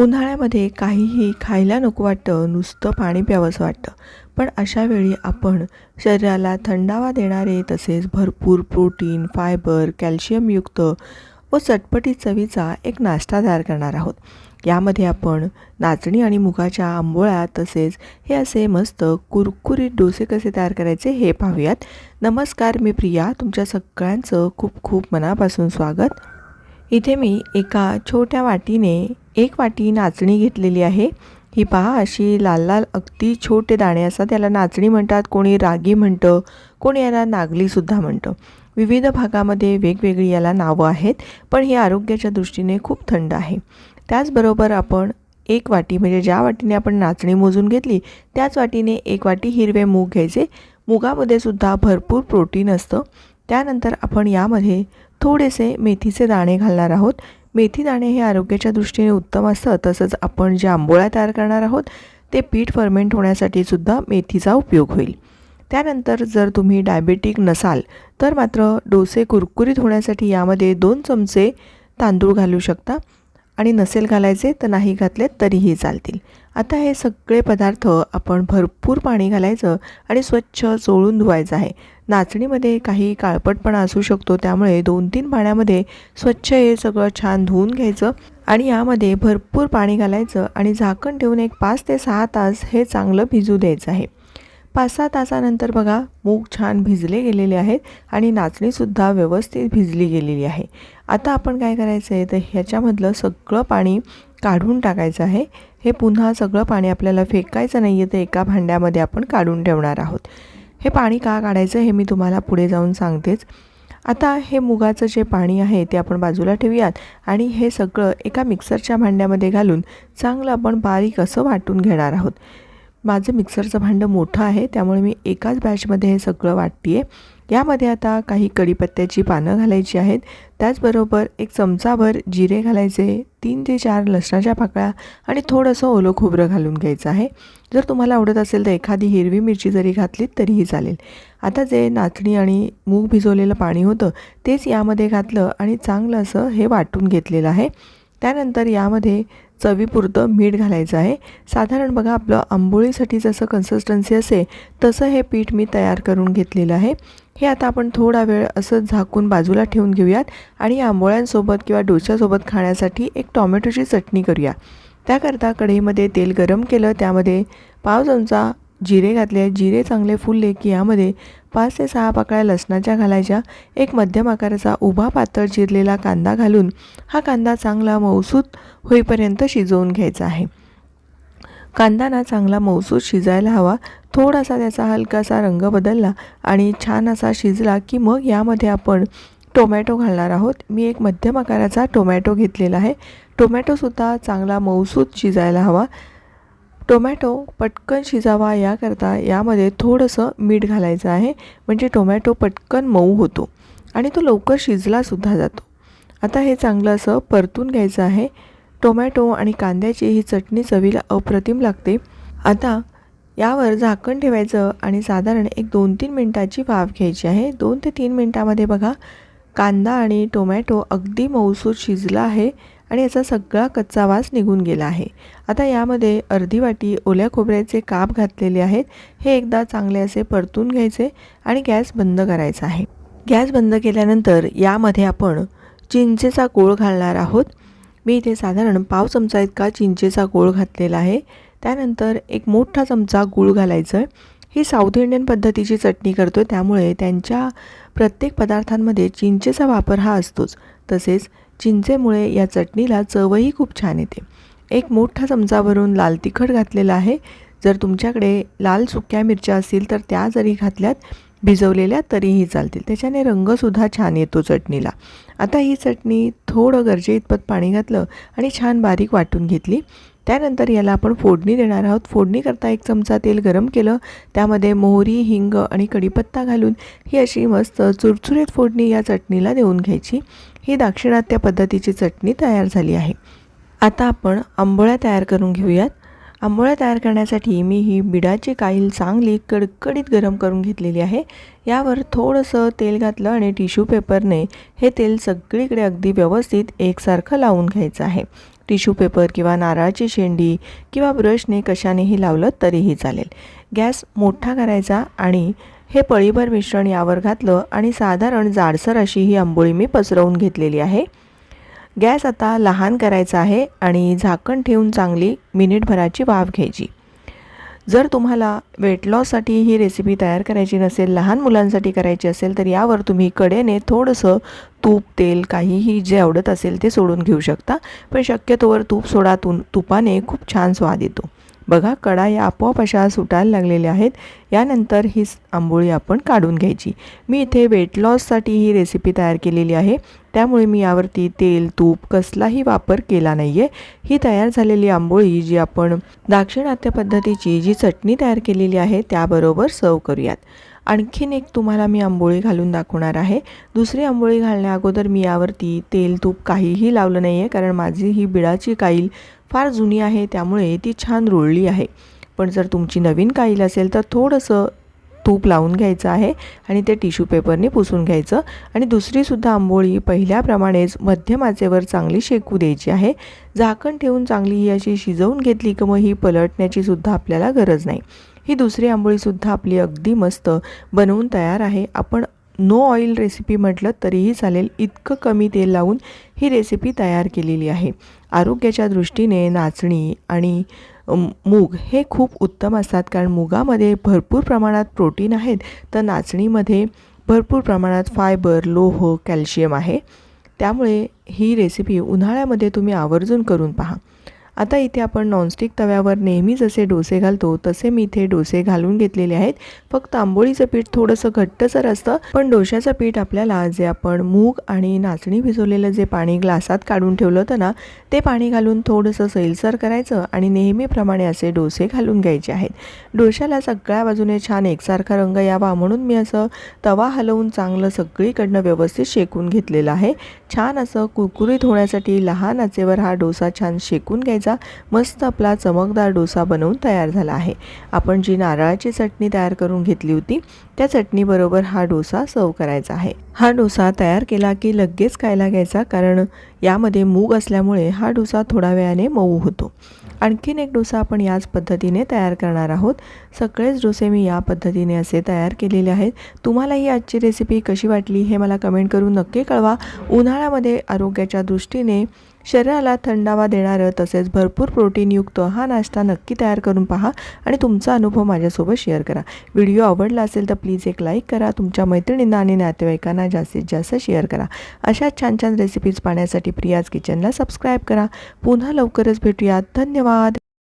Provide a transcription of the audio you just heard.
उन्हाळ्यामध्ये काहीही खायला नको वाटतं नुसतं पाणी प्यावंसं वाटतं. पण अशा वेळी आपण शरीराला थंडावा देणारे तसेच भरपूर प्रोटीन फायबर कॅल्शियमयुक्त व चटपटीत चवीचा एक नाश्ता तयार करणार आहोत. यामध्ये आपण नाचणी आणि मुगाच्या आंबोळ्या तसेच हे असे मस्त कुरकुरीत डोसे कसे तयार करायचे हे पाहूयात. नमस्कार मी प्रिया. तुमच्या सगळ्यांचं खूप खूप मनापासून स्वागत. इथे मी एका छोट्या वाटीने एक वाटी नाचणी घेतलेली आहे. ही पहा अशी लाल लाल अगदी छोटे दाणे असतात. त्याला नाचणी म्हणतात कोणी रागी म्हणतं कोणी याला नागलीसुद्धा म्हणतं. विविध भागामध्ये वेगवेगळी याला नावं आहेत पण ही आरोग्याच्या दृष्टीने खूप थंड आहे. त्याचबरोबर आपण एक वाटी म्हणजे ज्या वाटीने आपण नाचणी मोजून घेतली त्याच वाटीने एक वाटी हिरवे मूग घ्यायचे. मुगामध्ये सुद्धा भरपूर प्रोटीन असतं. त्यानंतर आपण यामध्ये थोडेसे मेथीचे दाणे घालणार आहोत. मेथी दाणे हे आरोग्याच्या दृष्टीने उत्तम असतं तसंच आपण ज्या आंबोळ्या तयार करणार आहोत ते पीठ फर्मेंट होण्यासाठी सुद्धा मेथीचा उपयोग होईल. त्यानंतर जर तुम्ही डायबेटिक नसाल तर मात्र डोसे कुरकुरीत होण्यासाठी यामध्ये दोन चमचे तांदूळ घालू शकता आणि नसेल घालायचे तर नाही घातले तरीही चालतील. आता हे सगळे पदार्थ आपण भरपूर पाणी घालायचं आणि स्वच्छ चोळून धुवायचं आहे. नाचणीमध्ये काही काळपटपणा असू शकतो. त्यामुळे दोन तीन पाण्यामध्ये स्वच्छ हे सगळं छान धुवून घ्यायचं आणि यामध्ये भरपूर पाणी घालायचं आणि झाकण ठेवून एक पाच ते सहा तास हे चांगलं भिजू द्यायचं आहे. पाच सहा तासानंतर बघा मूग छान भिजले गेलेले आहेत आणि नाचणीसुद्धा व्यवस्थित भिजली गेलेली आहे. आता आपण काय करायचं आहे तर ह्याच्यामधलं सगळं पाणी काढून टाकायचं आहे. हे पुन्हा सगळं पाणी आपल्याला फेकायचं नाही आहे तर एका भांड्यामध्ये आपण काढून ठेवणार आहोत. हे पाणी का काढायचं हे मी तुम्हाला पुढे जाऊन सांगतेच. आता हे मुगाचं जे पाणी आहे ते आपण बाजूला ठेवूयात आणि हे सगळं एका मिक्सरच्या भांड्यामध्ये घालून चांगलं आपण बारीक असं वाटून घेणार आहोत. माझं मिक्सरचं भांडं मोठं आहे त्यामुळे मी एकाच बॅचमध्ये हे सगळं वाटते आहे यामध्ये आता काही कढीपत्त्याची पानं घालायची आहेत. त्याचबरोबर एक चमचाभर जिरे घालायचे तीन ते चार लसणाच्या पाकळ्या आणि थोडंसं ओलं खोबरं घालून घ्यायचं आहे. जर तुम्हाला आवडत असेल तर एखादी हिरवी मिरची जरी घातलीत तरीही चालेल. आता जे नाचणी आणि मूग भिजवलेलं पाणी होतं तेच यामध्ये घातलं आणि चांगलं असं हे वाटून घेतलेलं आहे. त्यानंतर यामध्ये चवीपुरतं मीठ घालायचं आहे. साधारण बघा आपलं आंबोळीसाठी जसं कन्सिस्टन्सी असेल तसं हे पीठ मी तयार करून घेतलेलं आहे. हे आता आपण थोडा वेळ असं झाकून बाजूला ठेवून घेऊयात आणि आंबोळ्यांसोबत किंवा डोश्यासोबत खाण्यासाठी एक टॉमॅटोची चटणी करूया. त्याकरता कढईमध्ये तेल गरम केलं त्यामध्ये पाव चमचा जिरे घातले. जिरे चांगले फुलले की यामध्ये पाच ते सहा पाकळ्या लसणाच्या घालायच्या. एक मध्यम आकाराचा उभा पातळ चिरलेला कांदा घालून हा कांदा चांगला मौसूत होईपर्यंत शिजवून घ्यायचा आहे. कांदा ना चांगला मौसूत शिजायला हवा. थोडासा त्याचा हलकासा रंग बदलला आणि छान असा शिजला की मग यामध्ये आपण टोमॅटो घालणार आहोत. मी एक मध्यम आकाराचा टोमॅटो घेतलेला आहे. टोमॅटोसुद्धा चांगला मौसूत शिजायला हवा. टोमॅटो पटकन शिजावा याकरता यामध्ये थोडंसं मीठ घालायचं आहे. म्हणजे टोमॅटो पटकन मऊ होतो आणि तो लवकर शिजलासुद्धा जातो. आता हे चांगलं असं परतून घ्यायचं आहे. टोमॅटो आणि कांद्याची ही चटणी चवीला अप्रतिम लागते. आता यावर झाकण ठेवायचं आणि साधारण एक दोन तीन मिनटाची वाफ घ्यायची आहे. दोन ते तीन मिनटामध्ये बघा कांदा आणि टोमॅटो अगदी मऊसूत शिजला आहे. आणि याचा सगळा कच्चा वास निघून गेला आहे. आता यामध्ये अर्धी वाटी ओल्या खोबऱ्याचे काप घातलेले आहेत. हे एकदा चांगले असे परतून घ्यायचे आणि गॅस बंद करायचा आहे. गॅस बंद केल्यानंतर यामध्ये आपण चिंचेचा गोळ घालणार आहोत. मी इथे साधारण पाव चमचा इतका चिंचेचा गोळ घातलेला आहे. त्यानंतर एक मोठा चमचा गूळ घालायचं. आहे ही साऊथ इंडियन पद्धतीची चटणी करतो त्यामुळे त्यांच्या प्रत्येक पदार्थांमध्ये चिंचेचा वापर हा असतोच. तसेच चिंचेमुळे या चटणीला चवही खूप छान येते. एक मोठा चमचावरून लाल तिखट घातलेला आहे. जर तुमच्याकडे लाल सुक्या मिरच्या असतील तर त्या जरी घातल्यात भिजवलेल्या तरीही चालतील. त्याच्याने रंगसुद्धा छान येतो चटणीला. आता ही चटणी थोडं गरजे इतपत पाणी घातलं आणि छान बारीक वाटून घेतली. त्यानंतर याला आपण फोडणी देणार आहोत. फोडणी करता एक चमचा तेल गरम केलं. त्यामध्ये मोहरी हिंग आणि कढीपत्ता घालून ही अशी मस्त चुरचुरीत फोडणी या चटणीला देऊन घ्यायची. ही दाक्षिणात्य पद्धतीची चटणी तयार झाली आहे. आता आपण आंबोळ्या तयार करून घेऊयात. आंबोळ्या तयार करण्यासाठी मी ही बिडाची काईल चांगली कडकडीत गरम करून घेतलेली आहे. यावर थोडंसं तेल घातलं आणि टिश्यू पेपरने हे तेल सगळीकडे अगदी व्यवस्थित एकसारखं लावून घ्यायचं आहे. टिश्यू पेपर किंवा नारळाची शेंडी किंवा ब्रशने कशानेही लावलं तरीही चालेल. गॅस मोठा करायचा आणि हे पळीभर मिश्रण यावर घातलं आणि साधारण जाडसर अशी ही आंबोळी मी पसरवून घेतलेली आहे. गॅस आता लहान करायचा आहे आणि झाकण ठेवून चांगली मिनिटभराची वाफ घ्यायची. जर तुम्हाला वेट लॉससाठी ही रेसिपी तयार करायची नसेल लहान मुलांसाठी करायची असेल तर यावर तुम्ही कडेने थोडंसं तूप तेल काहीही जे आवडत असेल ते सोडून घेऊ शकता. पण शक्यतोवर तूप सोडा तुपाने खूप छान स्वाद येतो. बघा कडा या आपोआप अशा सुटायला लागलेल्या आहेत. यानंतर ही आंबोळी आपण काढून घ्यायची. मी इथे वेट लॉससाठी ही रेसिपी तयार केलेली आहे. त्यामुळे मी यावरती तेल तूप कसलाही वापर केला नाही आहे ही तयार झालेली आंबोळी जी आपण दाक्षिणात्य पद्धतीची जी चटणी तयार केलेली आहे त्याबरोबर सर्व करूयात. आणखीन एक तुम्हाला मी आंबोळी घालून दाखवणार आहे. दुसरी आंबोळी घालण्या अगोदर मी यावरती तेल तूप काहीही लावलं नाही आहे कारण माझी ही बिळाची काईल फार जुनी आहे त्यामुळे ती छान रुळली आहे. पण जर तुमची नवीन काईल असेल तर थोडंसं तूप लावून घ्यायचं आहे आणि ते टिश्यू पेपरने पुसून घ्यायचं. आणि दुसरीसुद्धा आंबोळी पहिल्याप्रमाणेच मध्यमाचेवर चांगली शेकू द्यायची आहे. झाकण ठेवून चांगली ही अशी शिजवून घेतली की मग ही पलटण्याची सुद्धा आपल्याला गरज नाही. ही दुसरी आंबोळीसुद्धा आपली अगदी मस्त बनवून तयार आहे. आपण नो ऑइल रेसिपी म्हटलं तरीही चालेल इतकं कमी तेल लावून ही रेसिपी तयार केलेली आहे. आरोग्याच्या दृष्टीने नाचणी आणि मूग हे खूप उत्तम असतात कारण मुगामध्ये भरपूर प्रमाणात प्रोटीन आहेत. तर नाचणीमध्ये भरपूर प्रमाणात फायबर लोह कॅल्शियम आहे. त्यामुळे ही रेसिपी उन्हाळ्यामध्ये तुम्ही आवर्जून करून पहा. आता इथे आपण नॉनस्टिक तव्यावर नेहमी जसे डोसे घालतो. तसे मी इथे डोसे घालून घेतलेले आहेत. फक्त आंबोळीचं पीठ थोडंसं घट्टसर असतं. पण डोश्याचं पीठ आपल्याला जे आपण मूग आणि नाचणी भिजवलेलं जे पाणी ग्लासात काढून ठेवलं होतं ना ते पाणी घालून थोडंसं सैलसर करायचं आणि नेहमीप्रमाणे असे डोसे घालून घ्यायचे आहेत. डोश्याला सगळ्या बाजूने छान एकसारखा रंग यावा म्हणून मी असं तवा हलवून चांगलं सगळीकडनं व्यवस्थित शेकून घेतलेलं आहे. छान असं कुरकुरीत होण्यासाठी लहान आचेवर हा डोसा छान शेकून घ्यायचा मस्त आपला चमकदार डोसा बनवून तयार झाला आहे. आपण जी नारळाची चटणी तयार करून घेतली होती त्या चटणीबरोबर हा डोसा सर्व करायचा आहे. हा डोसा तयार केला की लगेच खायला घ्यायचा कारण यामध्ये मूग असल्यामुळे हा डोसा थोड्या वेळाने मऊ होतो. आणखीन एक डोसा आपण याच पद्धतीने तयार करणार आहोत. सगळेच डोसे मी या पद्धतीने असे तयार केलेले आहेत. तुम्हाला ही आजची रेसिपी कशी वाटली हे मला कमेंट करून नक्की कळवा. उन्हाळ्यामध्ये आरोग्याच्या दृष्टीने शरीराला थंडावा देणारं तसेच भरपूर प्रोटीनयुक्त हा नाश्ता नक्की तयार करून पहा आणि तुमचा अनुभव माझ्यासोबत शेअर करा. व्हिडिओ आवडला असेल तर प्लीज एक लाईक करा तुमच्या मैत्रिणींना आणि नातेवाईकांना जास्तीत जास्त शेअर करा. अशा छान छान रेसिपीज पाहण्यासाठी प्रियाज किचनला सबस्क्राईब करा. पुन्हा लवकरच भेटूयात. धन्यवाद!